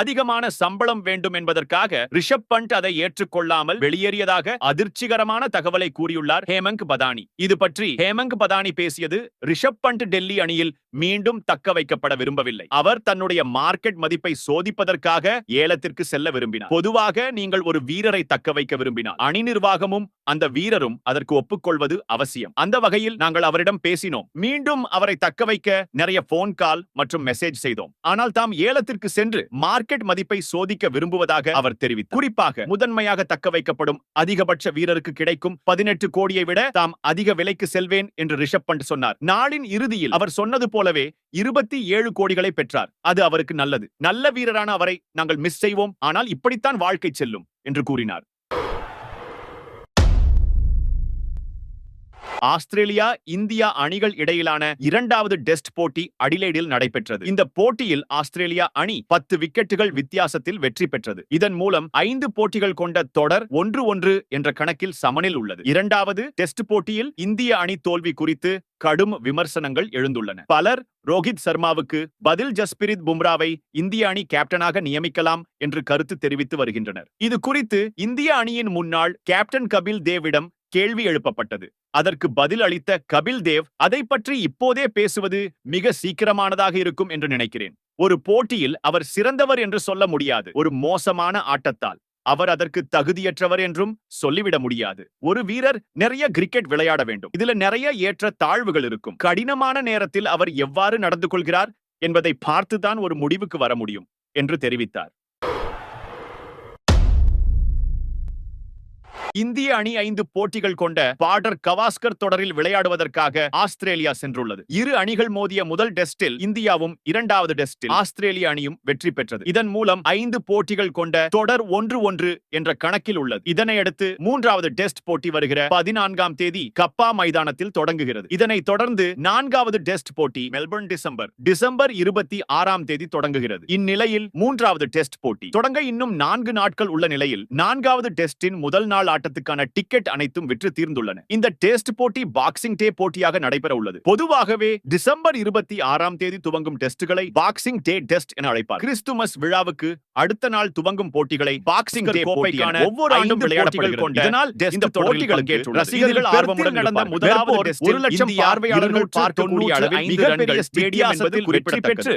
அதிகமான சம்பளம் வேண்டும் என்பதற்காக ரிஷப் பண்ட் அதை ஏற்றுக்கொள்ளாமல் வெளியேறியதாக அதிர்ச்சிகரமான தகவலை கூறியுள்ளார் ஹேமங்க் பதானி. இது பற்றி ஹேமங்க் பதானி பேசியது ரிஷப் பண்ட் டெல்லி அணியில் மீண்டும் தக்க வைக்கப்பட விரும்பவில்லை. அவர் தன்னுடைய மார்க்கெட் மதிப்பை சோதிப்பதற்காக ஏலத்திற்கு செல்ல விரும்பினார். பொதுவாக நீங்கள் ஒரு வீரரை தக்க வைக்க விரும்பினால் அணி நிர்வாகமும் அந்த வீரரும் அதற்கு ஒப்புக்கொள்வது அவசியம். அந்த வகையில் நாங்கள் அவரிடம் பேசினோம். மீண்டும் அவரை தக்க வைக்க நிறைய போன் கால் மற்றும் மெசேஜ் செய்தோம். ஆனால் தாம் ஏலத்திற்கு சென்று மார்க் மார்க்கெட் மதிப்பை சோதிக்க விரும்புவதாக அவர் தெரிவித்தார். குறிப்பாக முதன்மையாக தக்க வைக்கப்படும் அதிகபட்ச வீரருக்கு கிடைக்கும் பதினெட்டு கோடியை விட தாம் அதிக விலைக்கு செல்வேன் என்று ரிஷப் பண்ட் சொன்னார். நாளின் இறுதியில் அவர் சொன்னது போலவே இருபத்தி ஏழு கோடிகளை பெற்றார். அது அவருக்கு நல்லது. நல்ல வீரரான அவரை நாங்கள் மிஸ் செய்வோம். ஆனால் இப்படித்தான் வாழ்க்கை செல்லும் என்று கூறினார். ஆஸ்திரேலியா இந்தியா அணிகள் இடையிலான இரண்டாவது டெஸ்ட் போட்டி அடிலைடில் நடைபெற்றது. இந்த போட்டியில் ஆஸ்திரேலியா அணி பத்து விக்கெட்டுகள் வித்தியாசத்தில் வெற்றி பெற்றது. இதன் மூலம் ஐந்து போட்டிகள் கொண்ட தொடர் ஒன்று ஒன்று என்ற கணக்கில் சமனில் உள்ளது. இரண்டாவது டெஸ்ட் போட்டியில் இந்திய அணி தோல்வி குறித்து கடும் விமர்சனங்கள் எழுந்துள்ளன. பலர் ரோஹித் சர்மாவுக்கு பதில் ஜஸ்பிரித் பும்ராவை இந்திய அணி கேப்டனாக நியமிக்கலாம் என்று கருத்து தெரிவித்து வருகின்றனர். இது குறித்து இந்திய அணியின் முன்னாள் கேப்டன் கபில் தேவிடம் கேள்வி எழுப்பப்பட்டது. அதற்கு பதில் அளித்த கபில் தேவ் அதை பற்றி இப்போதே பேசுவது மிக சீக்கிரமானதாக இருக்கும் என்று நினைக்கிறேன். ஒரு போட்டியில் அவர் சிறந்தவர் என்று சொல்ல முடியாது. ஒரு மோசமான ஆட்டத்தால். அவர் அதற்கு தகுதியற்றவர் என்றும் சொல்லிவிட முடியாது. ஒரு வீரர் நிறைய கிரிக்கெட் விளையாட வேண்டும். இதுல நிறைய ஏற்ற தாழ்வுகள் இருக்கும். கடினமான நேரத்தில் அவர் எவ்வாறு நடந்து கொள்கிறார் என்பதை பார்த்துதான் ஒரு முடிவுக்கு வர முடியும் என்று தெரிவித்தார். இந்திய அணி ஐந்து போட்டிகள் கொண்ட பார்டர் கவாஸ்கர் தொடரில் விளையாடுவதற்காக ஆஸ்திரேலியா சென்றுள்ளது. இரு அணிகள் மோதிய முதல் டெஸ்டில் இந்தியாவும் இரண்டாவது டெஸ்டில் ஆஸ்திரேலிய அணியும் வெற்றி பெற்றது. இதன் மூலம் ஐந்து போட்டிகள் கொண்ட தொடர் ஒன்று ஒன்று என்ற கணக்கில் உள்ளது. இதனையடுத்து மூன்றாவது டெஸ்ட் போட்டி வருகிற பதினான்காம் தேதி கப்பா மைதானத்தில் தொடங்குகிறது. இதனைத் தொடர்ந்து நான்காவது டெஸ்ட் போட்டி மெல்பர்ன் டிசம்பர் டிசம்பர் இருபத்தி ஆறாம் தேதி தொடங்குகிறது. இந்நிலையில் மூன்றாவது டெஸ்ட் போட்டி தொடங்க இன்னும் நான்கு நாட்கள் உள்ள நிலையில் நான்காவது டெஸ்டின் முதல் நாள் ஆட்டத்துக்கான டிக்கெட் அனைத்தும் விற்று தீர்ந்துள்ளன. இந்த டெஸ்ட் போட்டி பாக்ஸிங் டே போட்டியாக நடைபெற உள்ளது. பொதுவாகவே டிசம்பர் இருபத்தி ஆறாம் தேதி துவங்கும் டெஸ்டுகளை பாக்ஸிங் டே டெஸ்ட் என அழைப்பார் கிறிஸ்துமஸ் விழாவுக்கு அடுத்த நாள் துவங்கும் போட்டிகளை பாக்ஸிங் டே ஒவ்வொரு ஆண்டும் விளையாடப்படுகிறது. இதனால் இந்த போட்டிகளுக்கு ரசிகர்கள் ஆர்வமுடன் நடந்த முதலாவது ஒரு லட்சம் பார்வையாளர்கள் பார்க்கக்கூடிய அளவில் மிகப்பெரிய ஸ்டேடியம் என்பது பெற்று